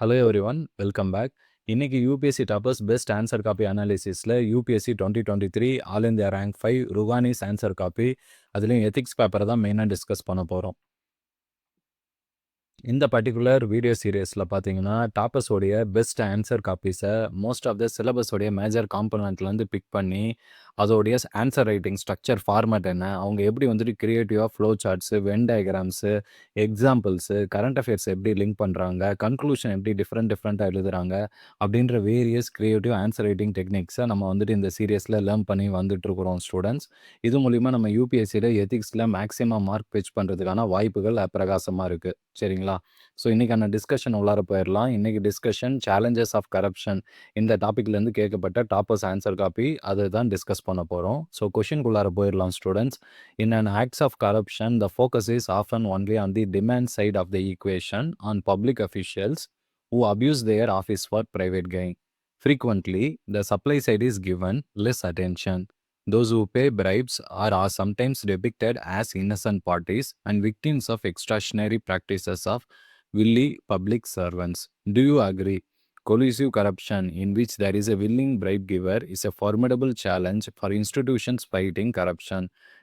Hello everyone welcome back. இன்றைக்கி UPSC toppers best answer copy அனாலிசிஸில் UPSC twenty twenty three all India rank five Ruhani's answer copy அதுலேயும் ethics பேப்பரை தான் மெயினாக discuss பண்ண போகிறோம் இந்த பர்ட்டிகுலர் வீடியோ சீரியஸில் பார்த்தீங்கன்னா, டாப்பர்ஸோடைய பெஸ்ட் ஆன்சர் காப்பீஸை மோஸ்ட் ஆஃப் த சிலபஸோடைய மேஜர் காம்பனண்ட்லேருந்து பிக் பண்ணி, அதோடைய ஆன்சர் ரைட்டிங் ஸ்ட்ரக்சர் ஃபார்மேட் என்ன? அவங்க எப்படி வந்துட்டு கிரியேட்டிவா flow charts, venn diagrams examples, current affairs எப்படி லிங்க் பண்ணுறாங்க கன்க்ளூஷன் எப்படி டிஃப்ரெண்ட் டிஃப்ரெண்ட்டாக எழுதுறாங்க? அப்படின்ற வேரியஸ் கிரியேட்டிவ் ஆன்சர் ரைட்டிங் டெக்னிக்ஸை நம்ம வந்துட்டு இந்த சீரியஸில் லேர்ன் பண்ணி வந்துட்டுருக்குறோம் ஸ்டூடெண்ட்ஸ் இது மூலிமா நம்ம யூபிஎஸ்சியில் எத்திக்ஸில் மேக்ஸிமம் மார்க் பெச் பண்ணுறதுக்கான வாய்ப்புகள் அப்பிரகாசமா இருக்குது சரிங்களா? ஸோ இன்றைக்கான டிஸ்கஷன் உள்ளார போயிடலாம் இன்றைக்கி டிஸ்கஷன் சேலஞ்சஸ் ஆஃப் கரப்ஷன் இந்த டாப்பிக்லேருந்து கேட்கப்பட்ட டாப்பர்ஸ் ஆன்சர் காப்பி அதை தான் டிஸ்கஸ் பண்ண போறோம். ஸோ கொஸ்டின்குள்ளார போயிரலாம் students. In an acts of corruption, the focus is often only on the demand side of the equation on public officials who abuse their office for private gain. Frequently, the supply side is given less attention. Those who pay bribes are, are sometimes depicted as innocent parties and victims of extortionary practices of willy public servants. Do you agree? Collusive corruption, in which there is a willing bribe giver, is a formidable challenge for institutions fighting corruption.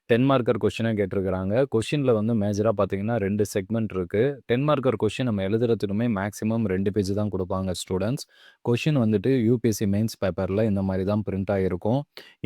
10 marker கொஷினை கேட்டிருக்கிறாங்க. கொஷினில் வந்து மேஜராக பார்த்தீங்கன்னா ரெண்டு segment இருக்குது ten marker question நம்ம எழுதுறதுக்குமே maximum ரெண்டு பேஜ் தான் கொடுப்பாங்க ஸ்டூடெண்ட்ஸ் கொஷின் வந்துட்டு யூபிஎஸ்சி மெயின்ஸ் பேப்பரில் இந்த மாதிரி தான் பிரிண்ட் ஆகிருக்கும்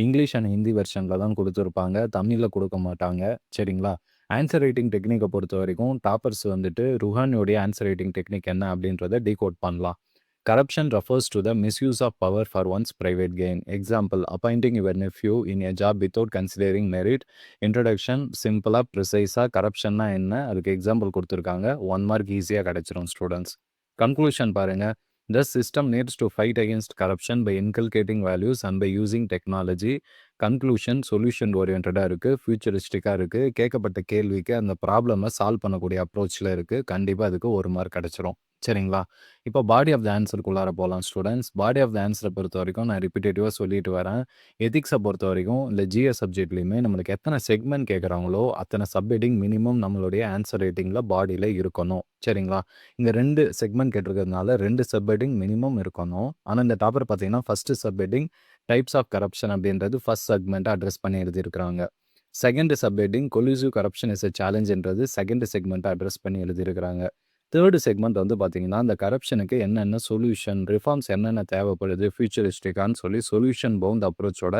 இங்கிலீஷ் அண்ட் ஹிந்தி வெர்ஷனில் தான் கொடுத்துருப்பாங்க. தமிழில் கொடுக்க மாட்டாங்க. சரிங்களா? ஆன்சர் ரைட்டிங் டெக்னிக்கை பொறுத்த வரைக்கும் டாப்பர்ஸ் வந்துட்டு ருஹானியோடைய ஆன்சர் ரைட்டிங் டெக்னிக் என்ன அப்படின்றத டீகோட் பண்ணலாம். Corruption refers to the misuse of power for one's private gain. Example, appointing your nephew in a job without considering merit introduction சிம்பிளாக ப்ரிசைஸாக கரப்ஷன்னா என்ன அதுக்கு எக்ஸாம்பிள் கொடுத்துருக்காங்க ஒன் மார்க் ஈஸியாக கிடைச்சிரும் ஸ்டூடெண்ட்ஸ் கன்க்ளூஷன் பாருங்க the system needs to fight against corruption by inculcating values and by using technology conclusion solution ஓரியன்டாக இருக்குது ஃபியூச்சரிஸ்டிக்காக இருக்குது கேட்கப்பட்ட கேள்விக்கு அந்த ப்ராப்ளமை சால்வ் பண்ணக்கூடிய அப்ரோச்சில் இருக்குது கண்டிப்பாக அதுக்கு ஒரு மார்க் கிடச்சிரும் சரிங்களா? இப்போ பாடி ஆஃப் த ஆன்சருக்குள்ளார போகலாம் ஸ்டூடெண்ட்ஸ் பாடி ஆஃப் த ஆன்சரை பொறுத்த வரைக்கும் நான் ரிப்பீட்டேட்டிவாக சொல்லிட்டு வரேன். எதிக்ஸை பொறுத்த வரைக்கும் இல்லை ஜிஎஸ் சப்ஜெக்ட்லையுமே நம்மளுக்கு எத்தனை செக்மெண்ட் கேட்குறாங்களோ அத்தனை சப்ஹெட்டிங் மினிமம் நம்மளுடைய ஆன்சர் ரேட்டிங்கில் பாடியில் இருக்கணும். சரிங்களா? இங்கே ரெண்டு செக்மெண்ட் கேட்டிருக்கிறதுனால ரெண்டு சப்ஹெட்டிங் மினிமம் இருக்கணும். ஆனால் இந்த டாப்பர் பார்த்தீங்கன்னா first subheading types of corruption அப்படின்றது ஃபர்ஸ்ட் செக்மெண்ட்டை அட்ரஸ் பண்ணி எழுதியிருக்கிறாங்க. Second subheading collusive corruption is a சேலஞ்சுன்றது second செக்மெண்ட்டை அட்ரஸ் பண்ணி எழுதியிருக்கிறாங்க. தேர்டு செக்மெண்ட் வந்து பார்த்தீங்கன்னா அந்த கரப்ஷனுக்கு என்னென்ன சொல்யூஷன் ரிஃபார்ம்ஸ் என்னென்ன தேவைப்படுது ஃபியூச்சரிஸ்டிக்கான்னு சொல்லி சொல்யூஷன் பவுண்ட் அப்ரோச்சோட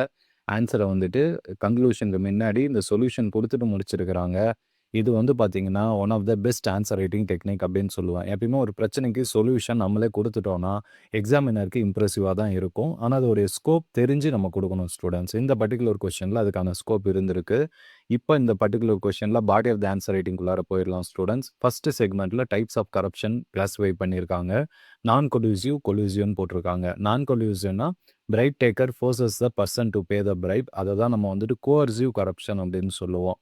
ஆன்சரை வந்துட்டு கன்க்ளூஷனுக்கு முன்னாடி இந்த சொல்யூஷன் கொடுத்துட்டு முடிச்சிருக்கிறாங்க. இது வந்து பார்த்தீங்கன்னா one of the best answer writing technique அப்படின்னு சொல்லுவேன். எப்பயுமே ஒரு பிரச்சனைக்கு சொல்யூஷன் நம்மளே கொடுத்துட்டோம்னா எக்ஸாமினருக்கு இம்ப்ரெசிவாக தான் இருக்கும். ஆனால் அதோடைய ஸ்கோப் தெரிஞ்சு நம்ம கொடுக்கணும் ஸ்டூடெண்ட்ஸ் இந்த பர்டிகுலர் கொஷனில் அதுக்கான ஸ்கோப் இருந்திருக்கு. இப்போ இந்த பர்டிகுலர் கொஷனில் பாடி ஆஃப் த ஆன்சர் ரைட்டிங்குள்ளார போயிடலாம் ஸ்டூடெண்ட்ஸ் ஃபர்ஸ்ட் செக்மெண்ட்டில் டைப்ஸ் ஆஃப் கரப்ஷன் கிளாஸிஃபை பண்ணியிருக்காங்க. நான் கொலூசிவ் கொலூசிவ்னு போட்டிருக்காங்க. Non கொலூசிவ்னா bribe taker forces the person to pay the bribe அதை தான் நம்ம வந்துட்டு கோர்சிவ் கரப்ஷன் அப்படின்னு சொல்லுவோம்.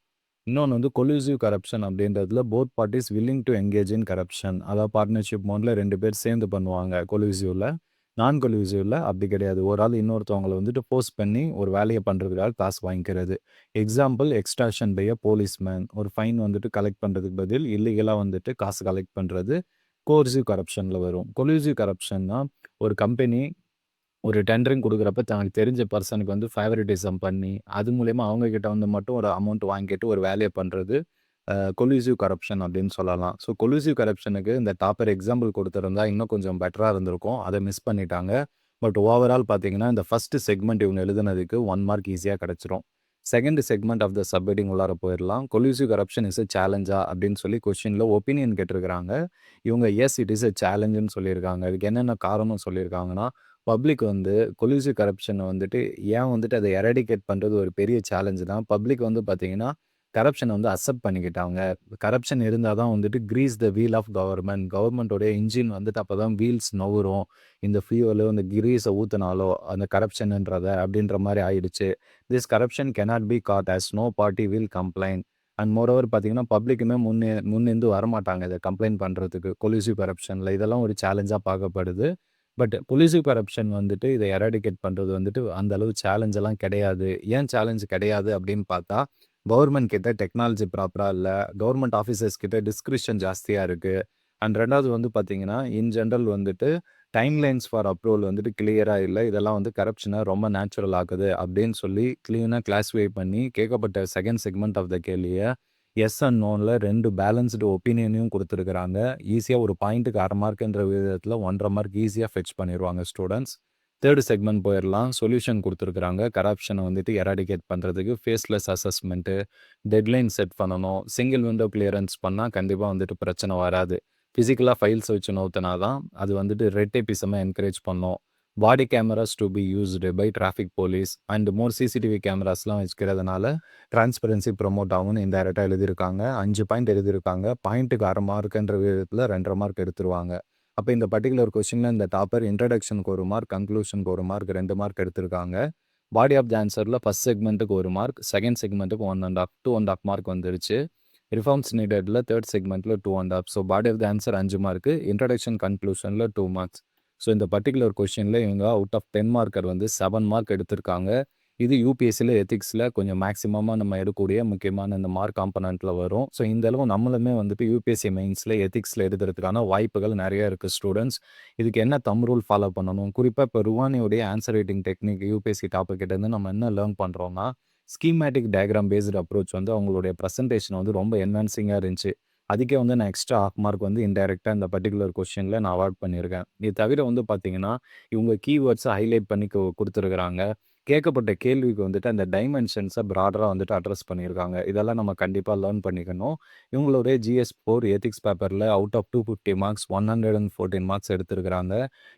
இன்னொன்று வந்து கொலூசிவ் கரப்ஷன் அப்படின்றதுல both parties willing to engage in corruption அதாவது பார்ட்னர்ஷிப் மோடில் ரெண்டு பேர் சேர்ந்து பண்ணுவாங்க கொலூசிவில் நான் கொலூசிவில் அப்படி கிடையாது. ஒரு ஆள் இன்னொருத்தவங்களை வந்துட்டு போஸ்ட் பண்ணி ஒரு வேலையை பண்ணுறதுக்காக காசு வாங்கிக்கிறது. Example extortion by a policeman ஒரு ஃபைன் வந்துட்டு கலெக்ட் பண்ணுறதுக்கு பதில் இல்லீகலாக வந்துட்டு காசு கலெக்ட் பண்ணுறது கோர்சிவ் கரப்ஷனில் வரும். கொலூசிவ் கரப்ஷன்னா ஒரு கம்பெனி ஒரு டெண்டரிங் கொடுக்குறப்ப தனக்கு தெரிஞ்ச பர்சனுக்கு வந்து ஃபேவரட்டிசம் பண்ணி அது மூலயமா அவங்கக்கிட்ட வந்து மட்டும் ஒரு அமௌண்ட் வாங்கிட்டு ஒரு வேலையை பண்ணுறது கொலூசிவ் கரப்ஷன் அப்படின்னு சொல்லலாம். ஸோ கொலூசிவ் கரப்ஷனுக்கு இந்த டாப்பர் எக்ஸாம்பிள் கொடுத்துருந்தா இன்னும் கொஞ்சம் பெட்டராக இருந்திருக்கும். அதை மிஸ் பண்ணிட்டாங்க. பட் ஓவரால் பார்த்தீங்கன்னா இந்த ஃபஸ்ட்டு செக்மெண்ட் இவங்க எழுதுனதுக்கு ஒன் மார்க் ஈஸியாக கிடச்சிரும். Second segment of the subheading உள்ளார போயிடலாம். கொலூசிவ் கரப்ஷன் இஸ் எ சேலஞ்சா அப்படின்னு சொல்லி கொஷினில் ஒப்பீனியன் கேட்டிருக்கிறாங்க. இவங்க எஸ் இட் இஸ் எ சேலஞ்சுன்னு சொல்லியிருக்காங்க. இதுக்கு என்னென்ன காரணம் சொல்லியிருக்காங்கன்னா பப்ளிக் வந்து கொலூசிவ் கரப்ஷனை வந்துட்டு ஏன் வந்துட்டு அதை எரடிகேட் பண்ணுறது ஒரு பெரிய சேலஞ்சு தான். பப்ளிக் வந்து பார்த்தீங்கன்னா கரப்ஷனை வந்து அக்செப்ட் பண்ணிக்கிட்டாங்க. கரப்ஷன் இருந்தால் தான் வந்துட்டு grease the wheel of government கவர்மெண்ட்டோடைய engine வந்துட்டு அப்போ தான் வீல்ஸ் நவுரும். இந்த ஃபியூவலோ இந்த கிரீஸை ஊற்றினாலோ அந்த கரப்ஷன்ன்றத அப்படின்ற மாதிரி ஆயிடுச்சு. This corruption cannot be caught as no party will complaint and moreover பார்த்தீங்கன்னா பப்ளிக்குமே முன்னே முன்னிருந்து வரமாட்டாங்க இதை கம்ப்ளைண்ட் பண்ணுறதுக்கு கொலிசிவ் கரப்ஷனில் இதெல்லாம் ஒரு சேலஞ்சாக பார்க்கப்படுது. பட் பொலிசிவ் கரப்ஷன் வந்துட்டு இதை எராடிகேட் பண்ணுறது வந்துட்டு அந்த அளவு சேலஞ்ச் எல்லாம் கிடையாது. ஏன் சேலஞ்ச் கிடையாது அப்படின்னு பார்த்தா கவர்மெண்ட் கிட்ட டெக்னாலஜி ப்ராப்பராக இல்லை. கவர்மெண்ட் ஆஃபீஸர்ஸ் கிட்ட டிஸ்கிரிப்ஷன் ஜாஸ்தியாக இருக்குது அண்ட் ரெண்டாவது வந்து பார்த்தீங்கன்னா, இன் ஜென்ரல் வந்துட்டு டைம்லைன்ஸ் ஃபார் அப்ரூவல் வந்துட்டு கிளியராக இல்லை. இதெல்லாம் வந்து கரப்ஷனை ரொம்ப நேச்சுரல் ஆகுது அப்படின்னு சொல்லி க்ளீனாக கிளாஸிஃபை பண்ணி கேட்கப்பட்ட செகண்ட் செக்மெண்ட் ஆஃப் த கேள்வியை எஸ் அண்ட் நோனில் ரெண்டு பேலன்ஸ்டு ஒப்பீனியனையும் கொடுத்துருக்குறாங்க. ஈஸியாக ஒரு பாயிண்ட்டுக்கு அரை மார்க்ன்ற விதத்தில் ஒன்றரை மார்க் ஈஸியாக ஃபெச் பண்ணிடுவாங்க ஸ்டூடெண்ட்ஸ் தேர்டு செக்மெண்ட் போயிடலாம் சொல்யூஷன் கொடுத்துருக்குறாங்க. கரப்ஷனை வந்துட்டு எராடிகேட் பண்ணுறதுக்கு ஃபேஸ்லெஸ் அசஸ்மெண்ட்டு டெட்லைன் செட் பண்ணணும். சிங்கிள் விண்டோ கிளியரன்ஸ் பண்ணால் கண்டிப்பாக வந்துட்டு பிரச்சனை வராது. ஃபிசிக்கலாக ஃபைல்ஸ் வச்சு நோத்தினா தான் அது வந்துட்டு ரெட் டேபிசம என்கரேஜ் பண்ணோம். Body cameras to be used by traffic police and more CCTV கேமராஸ்லாம் வச்சுக்கிறதுனால டிரான்ஸ்பரன்சி ப்ரொமோட் ஆகும்னு இன்டைரக்ட்டா எழுதியிருக்காங்க. அஞ்சு பாயிண்ட் எழுதியிருக்காங்க. பாயிண்ட்டுக்கு 1/2 மார்க்ன்ற விதத்துல 2 1/2 மார்க் எடுத்துருவாங்க. அப்போ இந்த பர்ட்டிகுலர் கொஷினில் இந்த டாப்பர் இன்ட்ரடக்ஷனுக்கு ஒரு மார்க், கன்க்ளூஷனுக்கு ஒரு மார்க் ரெண்டு மார்க் எடுத்திருக்காங்க. பாடி ஆஃப் த ஆன்சரில் ஃபஸ்ட் செக்மென்ட்க்கு 1 mark, second செக்மெண்ட்டுக்கு one and half two and half mark வந்துருச்சு. ரிஃபார்ம்ஸ் நீடட்ல 3 செக்மென்ட்ல 2 1/2 so body of the answer அஞ்சு மார்க்கு, இன்ட்ரோடக்ஷன், கன்க்ளூஷன்ல 2 மார்க்ஸ். ஸோ இந்த பர்டிகுலர் கொஷினில் இவங்க அவுட் ஆஃப் 10 மார்க்கர் வந்து செவன் மார்க் எடுத்திருக்காங்க. இது யூபிஎஸ்சியில் எத்திக்ஸில் கொஞ்சம் மேக்ஸிமமாக நம்ம எடுக்கக்கூடிய முக்கியமான இந்த மார்க் காம்பனண்ட்டில் வரும். ஸோ இந்த அளவு நம்மளுமே வந்துட்டு யூபிஎஸ்சி மெயின்ஸில் எத்திக்ஸில் எடுக்கிறதுக்கான வாய்ப்புகள் நிறைய இருக்குது ஸ்டூடண்ட்ஸ். இதுக்கு என்ன தம் ரூல் ஃபாலோ பண்ணணும்? குறிப்பாக இப்போ ருவானியுடைய ஆன்சர் ரைட்டிங் டெக்னிக் யூபிஎஸ்சி டாப்பிக்கிட்டேருந்து நம்ம என்ன லேர்ன் பண்ணுறோம்னா ஸ்கீமேட்டிக் டயக்ராம் பேஸ்டு அப்ரோச் வந்து அவங்களுடைய ப்ரெசன்டேஷன் வந்து ரொம்ப என்ஹான்சிங்கா இருந்துச்சு. அதுக்கே வந்து நான் எக்ஸ்ட்ரா 1/2 மார்க் வந்து இன்டெரக்டாக இந்த பர்டிகுலர் கொஷினில் நான் அவார்ட் பண்ணியிருக்கேன். இது தவிர வந்து பார்த்தீங்கன்னா, இவங்க கீவேர்ட்ஸை ஹைலைட் பண்ணி கு கேட்கப்பட்ட கேள்விக்கு வந்துட்டு அந்த டைமென்ஷன்ஸை ப்ராடராக வந்துட்டு அட்ரஸ் பண்ணியிருக்காங்க. இதெல்லாம் நம்ம கண்டிப்பாக லேர்ன் பண்ணிக்கணும். இவங்களுடைய ஜிஎஸ் ஃபோர் எத்திக்ஸ் பேப்பரில் அவுட் ஆஃப் 250 மார்க்ஸ் 114 மார்க்ஸ் எடுத்திருக்கிறாங்க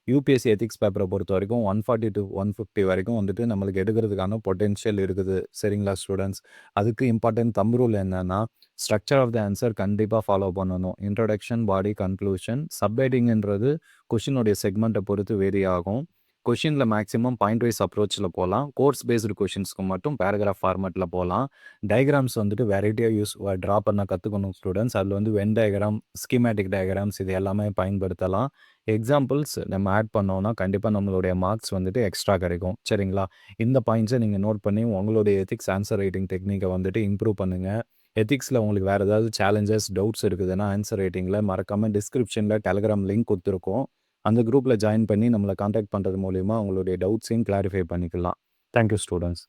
யூபிஎஸ்சி எத்திக்ஸ் பேப்பர பொறுத்தவரைக்கும் 140 டூ 150 வரைக்கும் வந்துட்டு நம்மளுக்கு எடுக்கிறதுக்கான பொட்டென்ஷியல் இருக்குது. சரிங்களா ஸ்டூடண்ட்ஸ்? அதுக்கு இம்பார்ட்டன்ட் தம் ரூல் என்னென்னா ஸ்ட்ரக்சர் ஆஃப் த ஆன்சர் கண்டிப்பாக ஃபாலோ பண்ணணும். இன்ட்ரடக்ஷன் பாடி, கன்க்ளூஷன், சப் கொஷினுடைய செக்மெண்ட்டை பொறுத்து வேரி ஆகும். கொஷினில் மேக்ஸிமம் பாயிண்ட் வைஸ் அப்ரோச்சில் போகலாம் கோர்ஸ் பேஸ்டு கொஷின்ஸ்க்கு மட்டும் பேராகிராஃப் ஃபார்மேட்டில் போகலாம் டயக்ராம்ஸ் வந்துட்டு வெரைட்டியாக யூஸ் ட்ரா பண்ண கற்றுக்கணும் ஸ்டூடெண்ட்ஸ் அதில் வந்து வென் டயக்ராம் ஸ்கீமேட்டிக் டயக்ராம்ஸ் இது எல்லாமே பயன்படுத்தலாம். எக்ஸாம்பிள்ஸ் நம்ம ஆட் பண்ணோம்னா கண்டிப்பாக நம்மளுடைய மார்க்ஸ் வந்துட்டு எக்ஸ்ட்ரா கிடைக்கும். சரிங்களா? இந்த பாயிண்ட்ஸை நீங்கள் நோட் பண்ணி உங்களுடைய எத்திக்ஸ் ஆன்சர் ரைட்டிங் டெக்னிக்க வந்துட்டு இம்ப்ரூவ் பண்ணுங்கள் எத்திக்ஸில் உங்களுக்கு வேறு ஏதாவது சேலஞ்சஸ், டவுட்ஸ் இருக்குதுன்னா ஆன்சர் ரைட்டிங்கில் மறக்காமல் டிஸ்கிரிப்ஷனில் டெலகிராம் லிங்க் கொடுத்துருக்கோம் அந்த குரூப்பில் ஜாயின் பண்ணி நம்மளை காண்டாக்ட் பண்ணுறது மூலியமா உங்களுடைய டவுட்ஸையும் கிளாரிஃபை பண்ணிக்கலாம். Thank you students.